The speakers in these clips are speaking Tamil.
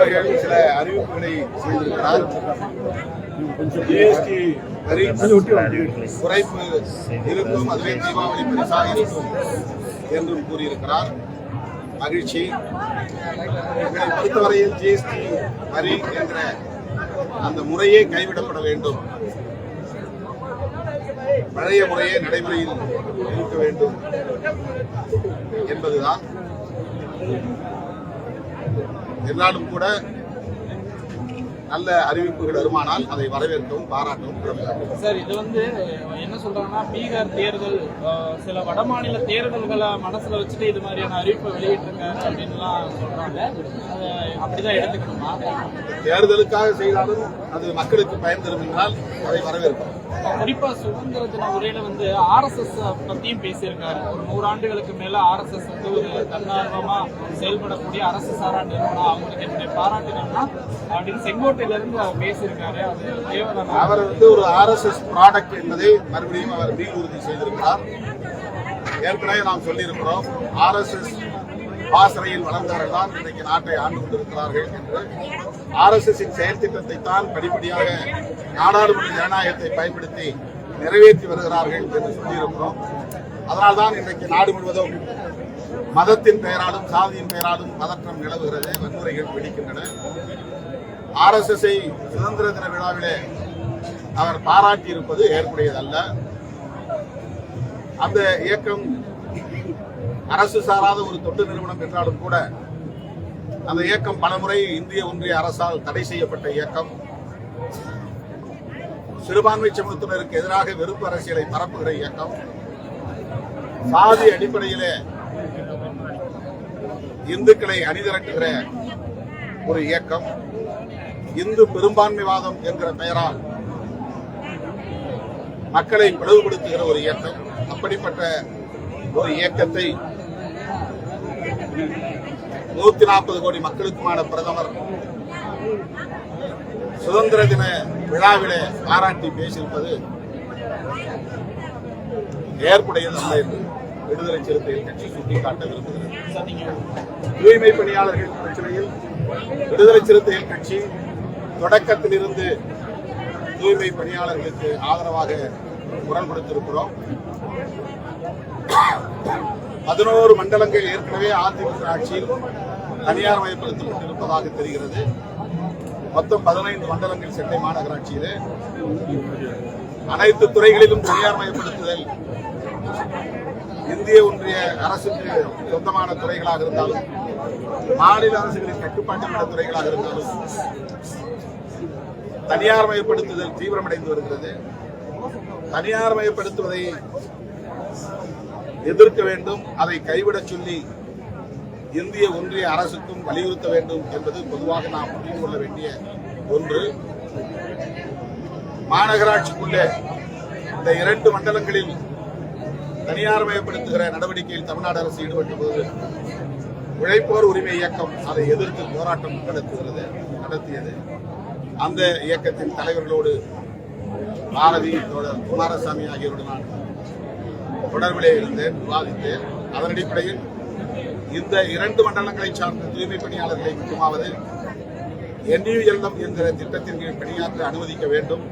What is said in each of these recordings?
அவர்கள் சில அறிவிப்புகளை செய்திருக்கிறார். ஜிஎஸ்டி வரி குறைப்பு இருக்கும் அதுவே தீபாவளி பரிசாக இருக்கும் என்றும் கூறியிருக்கிறார். மகிழ்ச்சி. எங்களை பொறுத்தவரையில் ஜிஎஸ்டி வரி என்ற அந்த முறையே கைவிடப்பட வேண்டும். பழைய முறையே நடைமுறையில் இருக்க வேண்டும் என்பதுதான். என்றாலும் கூட நல்ல அறிவிப்புகள் வருமானால் அதை வரவேற்கவும் பாராட்டவும் சார் இது வந்து என்ன சொல்றாங்கன்னா பீகார் தேர்தல் சில வடமாநில தேர்தல்களை மனசுல வச்சுட்டு இது மாதிரியான அறிவிப்பை வெளியிட்டிருங்க அப்படின்லாம் சொல்றாங்க. அப்படிதான் எடுத்துக்கணுமா? தேர்தலுக்காக செய்தாலும் அது மக்களுக்கு பயன் தரும் என்றால் அதை வரவேற்கும் குறிப்பா சுதந்திர தின உரையில வந்து ஆர்எஸ்எஸ் பத்தியும் பேசியிருக்காரு. ஒரு நூறு ஆண்டுகளுக்கு மேல ஆர்எஸ்எஸ் வந்து ஒரு தன்னார்வமா செயல்படக்கூடிய அரசு சாரா நிறுவனம். அவங்களுக்கு என்னுடைய பாராட்டுகள்னா அப்படின்னு செங்கோட்டையில இருந்து அவர் பேசியிருக்காரு. அது தேவைதானா? அவர் வந்து ஒரு ஆர்எஸ்எஸ் ப்ராடக்ட் என்பதை மறுபடியும் அவர் மீள் உறுதி செய்திருக்கிறார். ஏற்கனவே நாம் சொல்லியிருக்கிறோம் ஆர்எஸ்எஸ் பாசறையில் வளர்ந்தவர்கள் தான் இன்றைக்கு நாட்டை ஆண்டு கொண்டிருக்கிறார்கள் என்று ஆர்எஸ்எஸ்ஸின் செயல் திட்டத்தை தான் படிப்படியாக நாடாளுமன்ற ஜனநாயகத்தை பயன்படுத்தி நிறைவேற்றி வருகிறார்கள் என்று சொல்லியிருக்கிறோம். அதனால்தான் இன்றைக்கு நாடு முழுவதும் மதத்தின் பெயராலும் சாதியின் பெயராலும் பதற்றம் நிலவுகிறது வன்முறைகள் வெடிக்கின்றன. ஆர்எஸ்எஸ்ஐ சுதந்திர தின விழாவிலே அவர் பாராட்டியிருப்பது ஏற்புடையதல்ல. அந்த இயக்கம் அரசு சாராத ஒரு தொண்டு நிறுவனம் என்றாலும் கூட அந்த இயக்கம் பலமுறை இந்திய ஒன்றிய அரசால் தடை செய்யப்பட்ட இயக்கம். சிறுபான்மை சமூகத்தினருக்கு எதிராக வெறுப்பு அரசியலை பரப்புகிற இயக்கம். சாதி அடிப்படையிலே இந்துக்களை அணிதிரட்டுகிற ஒரு இயக்கம். இந்து பெரும்பான்மைவாதம் என்கிற பெயரால் மக்களை பிளவுபடுத்துகிற ஒரு இயக்கம். அப்படிப்பட்ட ஒரு இயக்கத்தை நூத்தி நாற்பது கோடி மக்களுக்குமான பிரதமர். சுதந்திர தின விழாவிலே பாராட்டி பேசியிருப்பது ஏற்புடையதல்ல என்று விடுதலை சிறுத்தைகள் கட்சி சுட்டிக்காட்ட விரும்புகிறது. தூய்மை பணியாளர்கள் பிரச்சனையில் விடுதலை சிறுத்தைகள் கட்சி தொடக்கத்திலிருந்து தூய்மை பணியாளர்களுக்கு ஆதரவாக குரல் கொடுத்திருக்கிறோம். பதினோரு மண்டலங்கள் ஏற்கனவே அதிமுக ஆட்சியில் தனியார் மயப்படுத்தப்பட்டிருப்பதாக தெரிகிறது. மொத்தம் பதினைந்து மண்டலங்கள் சென்னை மாநகராட்சியிலே. அனைத்து துறைகளிலும் தனியார் மயப்படுத்துதல் இந்திய ஒன்றிய அரசுக்கு சொந்தமான துறைகளாக இருந்தாலும் மாநில அரசுகளின் கட்டுப்பாட்டில் உள்ள துறைகளாக இருந்தாலும் தனியார் மயப்படுத்துதல் தீவிரமடைந்து வருகிறது. தனியார் மயப்படுத்துவதை எதிர்க்க வேண்டும் அதை கைவிடச் சொல்லி இந்திய ஒன்றிய அரசுக்கும் வலியுறுத்த வேண்டும் என்பது பொதுவாக நாம் புரிந்து கொள்ள வேண்டிய ஒன்று. மாநகராட்சிக்குள்ளே இந்த இரண்டு மண்டலங்களில் தனியார் மயப்படுத்துகிற நடவடிக்கையில் தமிழ்நாடு அரசு ஈடுபட்ட போது உழைப்போர் உரிமை இயக்கம் அதை எதிர்த்து போராட்டம் நடத்துகிறது நடத்தியது. அந்த இயக்கத்தின் தலைவர்களோடு பாரதி தோழர் குமாரசாமி ஆகியோருடன் நான் தொடர்பிலே இருந்து விவாதித்து அதன் அடிப்படையில் இந்த இரண்டு மண்டலங்களை சார்ந்த தூய்மை பணியாளர்களை மட்டுமாவது என்யூஎல்எம் என்கிற திட்டத்தின் கீழ் பணியாற்ற அனுமதிக்க வேண்டும்.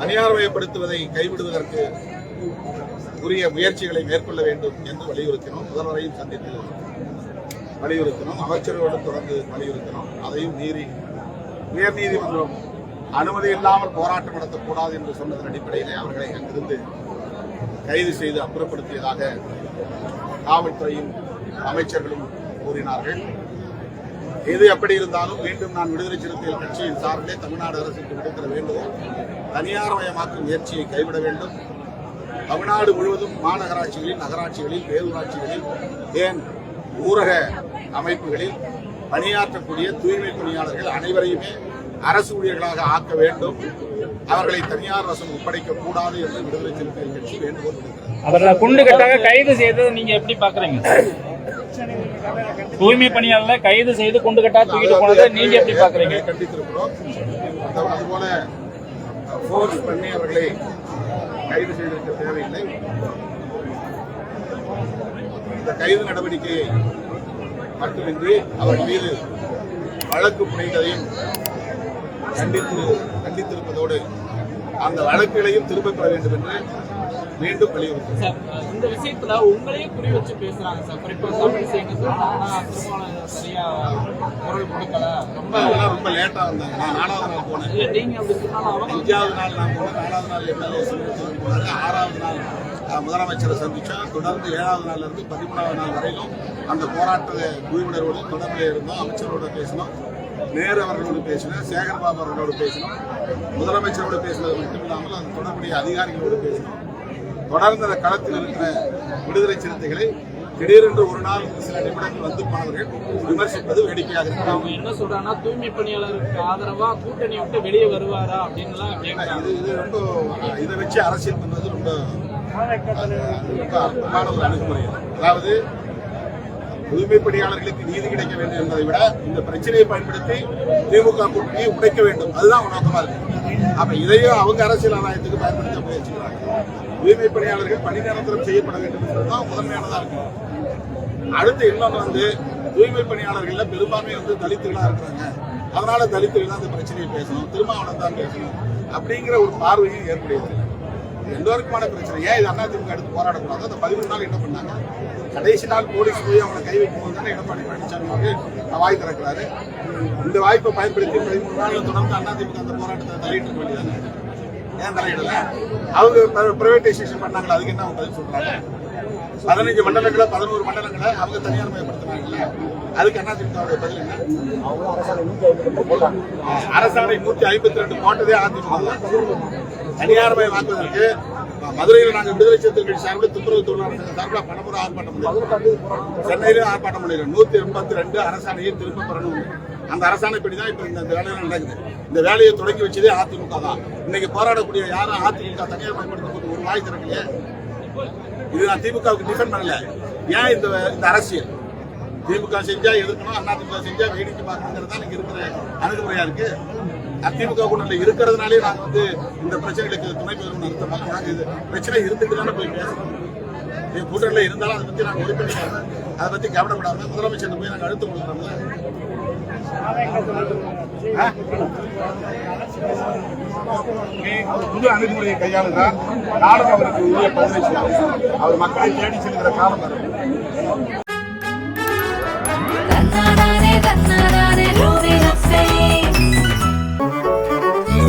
தனியார்மயப்படுத்துவதை கைவிடுவதற்கு உரிய முயற்சிகளை மேற்கொள்ள வேண்டும் என்று வலியுறுத்தினோம். முதல்வரையும் சந்தித்து வலியுறுத்தினோம். அமைச்சர்களுடன் தொடர்ந்து வலியுறுத்தினோம். அதையும் மீறி உயர்நீதிமன்றம் அனுமதி இல்லாமல் போராட்டம் நடத்தக்கூடாது என்று சொன்னதன் அடிப்படையிலே அவர்களை அங்கிருந்து கைது செய்து அப்புறப்படுத்தியதாக காவல்துறையும் அமைச்சர்களும் கூறினார்கள். எது எப்படி இருந்தாலும் மீண்டும் நான் விடுதலை சிறுத்தைகள் கட்சியின் சார்பிலே தமிழ்நாடு அரசுக்கு விடுக்கிற வேண்டுகோள் தனியார் மயமாக்கும் முயற்சியை கைவிட வேண்டும். தமிழ்நாடு முழுவதும் மாநகராட்சிகளில் நகராட்சிகளில் பேரூராட்சிகளில் ஏன் ஊரக அமைப்புகளில் பணியாற்றக்கூடிய தூய்மை பணியாளர்கள் அனைவரையுமே அரசு ஊழியர்களாக ஆக்க வேண்டும். அவர்களை தனியார் வசம் ஒப்படைக்க கூடாது என்று விடுதலை சிறுத்தைகள் கட்சி வேண்டுகோள் விடுக்கிறது. அவர்களை குண்டு கட்டாக கைது செய்ததை நீங்க எப்படி பாக்குறீங்க? தூய்மை பணியாளர்ல கைது செய்து குண்டு கட்டா தூக்கிட்டு போனதை நீங்க எப்படி பாக்குறீங்க? கண்டித்திருக்கிறோம். அது- அதுபோல ஃபோர்ஸ் பண்ணி அவர்களை கைது செய்திருக்க தேவையில்லை. இந்த கைது நடவடிக்கையை மட்டுமின்றி அவர் மீது வழக்கு புனைந்ததையும் கண்டித்து கண்டித்திருப்பதோடு அந்த வழக்குகளையும் திரும்பப் பெற வேண்டும் என்று மீண்டும் வலியுறுத்தும் சார் இந்த விஷயத்துல உங்களையும் குறி வச்சு பேசுறாங்க சார். குறிப்பா திருமாவளவன் சரியா குரல் கொடுக்கல. ரொம்ப ரொம்ப லேட்டா வந்தாங்க. நான் நாலாவது நாள் போனேன். நீங்க அஞ்சாவது நாள் நான் போனேன். நாலாவது நாள் எம்எல்ஏ போனாங்க ஆறாவது நாள் முதலமைச்சரை சந்திச்சோம் தொடர்ந்து ஏழாவது நாள்ல இருந்து பதிமூணாவது நாள் வரையிலும் அந்த போராட்ட குழுவினரோடு தொடர்பில் இருந்தோம். அமைச்சரோட பேசினோம். நேரு அவர்களோடு பேசினோம் சேகர்பாபு அவர்களோடு பேசினோம் முதலமைச்சரோடு பேசினது மட்டும் இல்லாமல் அந்த தொடர்புடைய அதிகாரிகளோடு பேசினோம். தொடர்ந்து அந்த களத்தில் இருக்கிற விடுதலை சிறுத்தைகளை திடீரென்று ஒரு நாள் சில நிமிடங்கள் வந்து போனவர்கள் விமர்சிப்பது வேடிக்கையாக இருக்கிறது அவங்க என்ன சொல்றாங்கன்னா தூய்மை பணியாளருக்கு ஆதரவா கூட்டணி விட்டு வெளியே வருவாரா கேட்கறாங்க. இது இது ரொம்ப இதை வச்சு அரசியல் பண்ணுறது ரொம்ப ரொம்ப அற்பமான ஒரு அணுகுமுறை. அதாவது தூய்மை பணியாளர்களுக்கு நீதி கிடைக்க வேண்டும் என்பதை விட இந்த பிரச்சனையை பயன்படுத்தி திமுக கூட்டணியை உடைக்க வேண்டும். அதுதான் நோக்கமா இருக்கு. அப்ப இதையும் அவங்க அரசியல் ஆதாயத்துக்கு பயன்படுத்த முயற்சிக்கிறாங்க. தூய்மை பணியாளர்கள் பணி நிரந்தரம் செய்யப்பட வேண்டும் என்பதுதான் முதன்மையானதா இருக்கு. அடுத்து இன்னொன்று வந்து தூய்மை பணியாளர்கள்ல பெரும்பான்மை வந்து தலித்துகளா இருக்கிறாங்க. அதனால தலித்துகள் தான் இந்த பிரச்சனையை பேசணும் திருமாவளம் தான் பேசணும் அப்படிங்கிற ஒரு பார்வையும் ஏற்படுகிறது எல்லோருக்குமான பிரச்சனை. ஏன் இது அதிமுக எடுத்து போராடக்கூடாது அந்த பதிமூணு நாள் என்ன பண்ணாங்க? கடைசி நாள் போலீஸ் போய் அவங்களை கை வைக்கும் போது தானே எடப்பாடி பழனிசாமி வந்து வாய் திறக்கிறாரு. இந்த வாய்ப்பை பயன்படுத்தி பதிமூணு நாள் தொடர்ந்து அதிமுக அந்த போராட்டத்தை தலையிட்டு இருக்க வேண்டியதானே ஏன் தலையிடல அவங்க பிரைவேடைசேஷன் பண்ணாங்களா? அதுக்கு என்ன பதில் சொல்றாங்க? பதினஞ்சு மண்டலங்கள பதினோரு மண்டலங்களை அவங்க தனியார் மயப்படுத்தினாங்கல்ல அதுக்கு என்ன திமுகவுடைய பதில் என்ன? அரசாணை நூத்தி ஐம்பத்தி ரெண்டு. போட்டதே அதிமுக தான். தனியார் மதுரையில் நாங்கள் விடுதலை சிறுத்தைகள் சார்பில் துப்புரவு தொழிலாளர்கள் சார்பில் பணமுறை ஆர்ப்பாட்டம் சென்னையிலும் ஆர்ப்பாட்டம் பண்ணிருக்கோம் நூத்தி எண்பத்தி ரெண்டு அரசாணையை திரும்ப பெறணும். அந்த அரசாணைப்படி தான் இப்ப இந்த வேலையெல்லாம் நடக்குது. இந்த வேலையை தொடங்கி வச்சதே அதிமுக தான். இன்னைக்கு போராடக்கூடிய யாரும் அதிமுக தனியார் பயன்படுத்தும் போது ஒரு வாய் திறக்கலையே. இது நான் திமுகவுக்கு டிஃபெண்ட் பண்ணல. ஏன் இந்த இந்த அரசியல்? திமுக செஞ்சா எதிர்க்கணும் அதிமுக செஞ்சா வேடிக்கை பார்க்கணுங்கிறது தான் இருக்கிற அணுகுமுறையா இருக்கு. அதிமுக கூட்டணியில இருக்கிறதுனாலே நாங்க வந்து இந்த பிரச்சனைகளுக்கு துணை பெறும் அர்த்தமா நாங்க இது பிரச்சனை இருந்துட்டு தானே போய் பேசணும் கூட்டணியில இருந்தாலும் அதை பத்தி நாங்க ஒளிப்படிக்காம அதை பத்தி கவலைப்படாம முதலமைச்சர் போய் நாங்க அழுத்தம் கொடுக்குறோம்ல. புது அணுகுமுறையை கையாளுகிறார் நாடும் அவருக்கு உரிய பதிலை செய்யும். அவர் மக்களை தேடி செல்கிற காலம் வரும்.